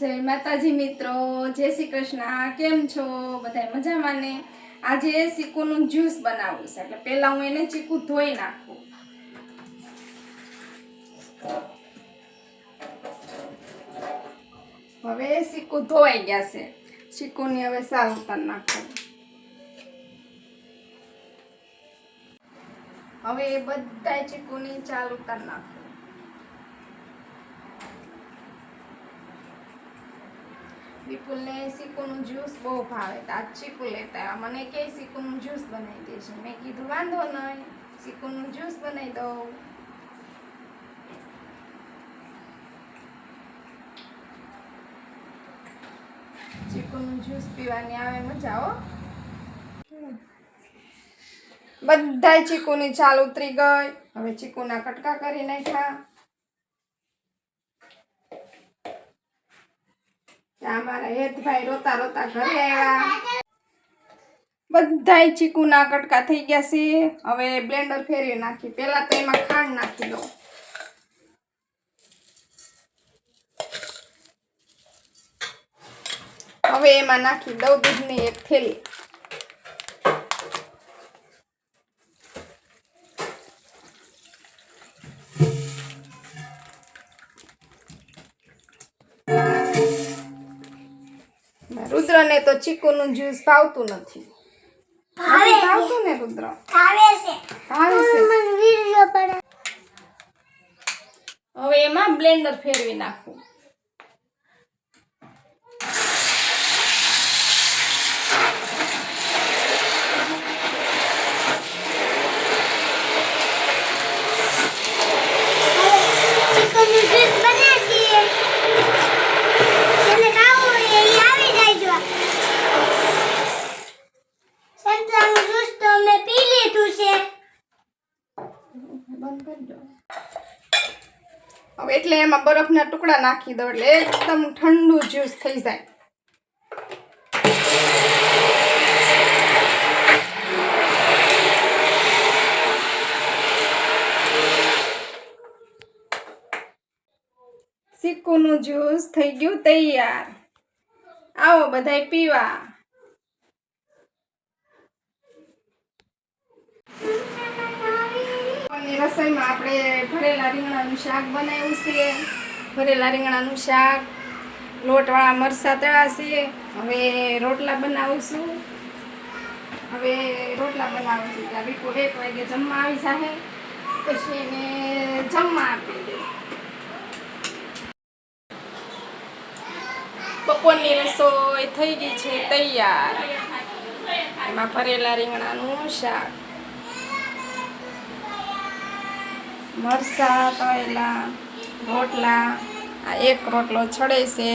જય માતાજી મિત્રો, જય શ્રી કૃષ્ણ, કેમ છો? બધા મજામાં ને? આજે ચીકુનું જ્યુસ બનાવવું છે, એટલે પહેલા હું એને ચીકુ ધોઈ નાખું. હવે ચીકુ ધોવાઈ ગયા છે. ચીકુની હવે સારું ઉતારી નાખું. હવે એ બધા ચીકુની ચાલ ઉતારી નાખું. વિપુલને ચીકુનું જ્યુસ બહુ ભાવે તો આજ ચીકુ લેતા મને કે ચીકુનું જ્યુસ બનાવી દેશે મેં કીધું, વાંધો નહીં, ચીકુનું જ્યુસ બનાવી દઉં. ચીકુનું જ્યુસ પીવાની આવે, મજા હો. બધાય ચીકુની ચાલ ઉતરી ગઈ. હવે ચીકુના કટકા કરી નાખ્યા. અમારા હેતભાઈ રોતા રોતા ઘરે આવ્યા. બધાય ચીકુના કટકા થઈ ગયા છે. હવે બ્લેન્ડર ફેરવી નાખી. પહેલા તો એમાં ખાંડ નાખી દઉં. હવે એમાં નાખી દઉં દૂધની એક થેલી. રુદ્રને તો ચીકુનું જ્યુસ ભાવતું નથી. ભાવતું ને રુદ્ર? ભાવે છે. ભાવે છે. હવે એમાં બ્લેન્ડર ફેરવી નાખું. જ્યુસ બને છે જેને ખાવું હોય એ આવી જાયજો સંતરાનું જ્યુસ તો મેં પી લીધું છે બંધ કરી દો હવે એટલે એમાં બરફના ટુકડા નાખી દો એટલે એકદમ ઠંડુ જ્યુસ થઈ જાય. સિક્કુનું જ્યુસ થઈ ગયું તૈયાર. આવો બધાય પીવા. ની રસોઈમાં આપણે ભરેલા રીંગણાનું શાક બનાવ્યું છે. ભરેલા રીંગણાનું શાક, લોટવાળા મરચાં તળાશે હવે રોટલા બનાવીશું. હવે રોટલા બનાવીશું. ત્યાં બીકુ એક વાગે જમવા આવી જાહે. પછી એને જમવા આપી બપોરની રસોઈ થઈ ગઈ છે તૈયાર. એમાં ભરેલા રીંગણાનું શાક. મરસા તળેલા રોટલા આ એક રોટલો છડે છે.